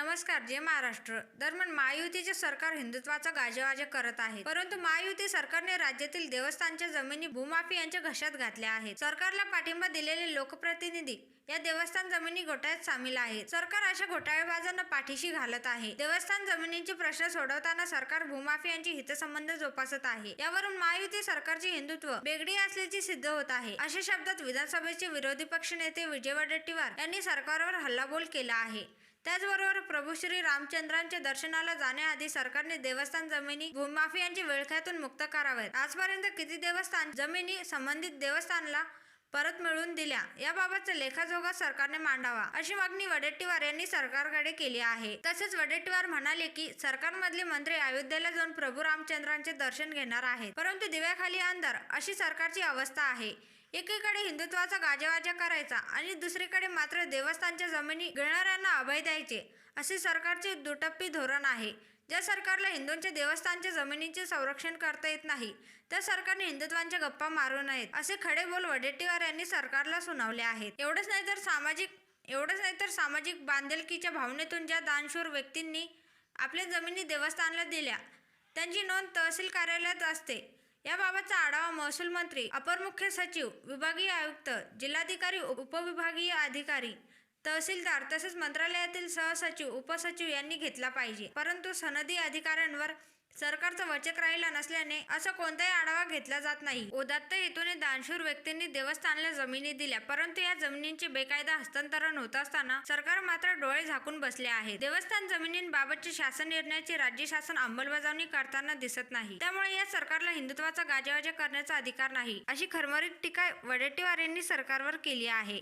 नमस्कार जय महाराष्ट्र. दरम्यान महायुतीचे सरकार हिंदुत्वाचा गाजेवाजे करत आहे. परंतु महायुती सरकारने राज्यातील देवस्थानच्या जमिनी भूमाफी यांच्या घशात घातल्या आहेत. सरकारला पाठिंबा दिलेले लोकप्रतिनिधी या देवस्थान जमिनी घोटाळ्यात सामील आहे सरकार अशा घोटाळेबाजांना पाठीशी घालत आहे. देवस्थान जमिनींचे प्रश्न सोडवताना सरकार भूमाफियांचे हितसंबंध जोपासत आहे. यावरून महायुती सरकारचे हिंदुत्व बेगडी असल्याचे सिद्ध होत आहे. अशा शब्दात विधानसभेचे विरोधी पक्षनेते विजय वडेट्टीवार यांनी सरकारवर हल्लाबोल केला आहे. त्याचबरोबर प्रभू श्री रामचंद्रांच्या दर्शनाला जाण्याआधी सरकारने देवस्थान जमिनी भूमाफियांच्या विळख्यातून मुक्त करावेत. आजपर्यंत किती देवस्थान जमिनी संबंधित देवस्थानला परत मिळवून दिल्या याबाबतचा लेखाजोगा सरकारने मांडावा अशी मागणी वडेट्टीवार यांनी सरकारकडे केली आहे. तसेच वडेट्टीवार म्हणाले की सरकारमधले मंत्री अयोध्येला जाऊन प्रभू रामचंद्रांचे दर्शन घेणार आहेत परंतु दिव्याखाली अंधार अशी सरकारची अवस्था आहे. एकीकडे हिंदुत्वाचा गाजावाजा करायचा आणि दुसरीकडे मात्र देवस्थानच्या जमिनी गिळणाऱ्यांना अभय द्यायचे असे सरकारचे दुटप्पी धोरण आहे. ज्या सरकारला हिंदूंच्या देवस्थानच्या जमिनीचे संरक्षण करता येत नाही त्या सरकारने हिंदुत्वांच्या गप्पा मारू नयेत असे खडे बोल वडेट्टीवार यांनी सरकारला सुनावले आहेत. एवढंच नाही तर सामाजिक एवढंच नाही तर सामाजिक बांधिलकीच्या भावनेतून ज्या दानशूर व्यक्तींनी आपल्या जमिनी देवस्थानला दिल्या त्यांची नोंद तहसील कार्यालयात असते. याबाबतचा आढावा महसूल मंत्री अपर मुख्य सचिव विभागीय आयुक्त जिल्हाधिकारी उपविभागीय अधिकारी तहसीलदार तसेच मंत्रालयातील सहसचिव उपसचिव यांनी घेतला पाहिजे. परंतु सनदी अधिकाऱ्यांवर सरकारचा वचक राहिला नसल्याने असा कोणताही आढावा घेतला जात नाही. उदात्त हेतूने दानशूर व्यक्तींनी देवस्थानला जमिनी दिल्या परंतु या जमिनींचे बेकायदा हस्तांतरण होत असताना सरकार मात्र डोळे झाकून बसले आहे. देवस्थान जमिनींबाबतचे शासन निर्णयाची राज्य शासन अंमलबजावणी करताना दिसत नाही. त्यामुळे या सरकारला हिंदुत्वाचा गाजावाजा करण्याचा अधिकार नाही अशी खरमरीत टीका वडेट्टीवार यांनी सरकारवर केली आहे.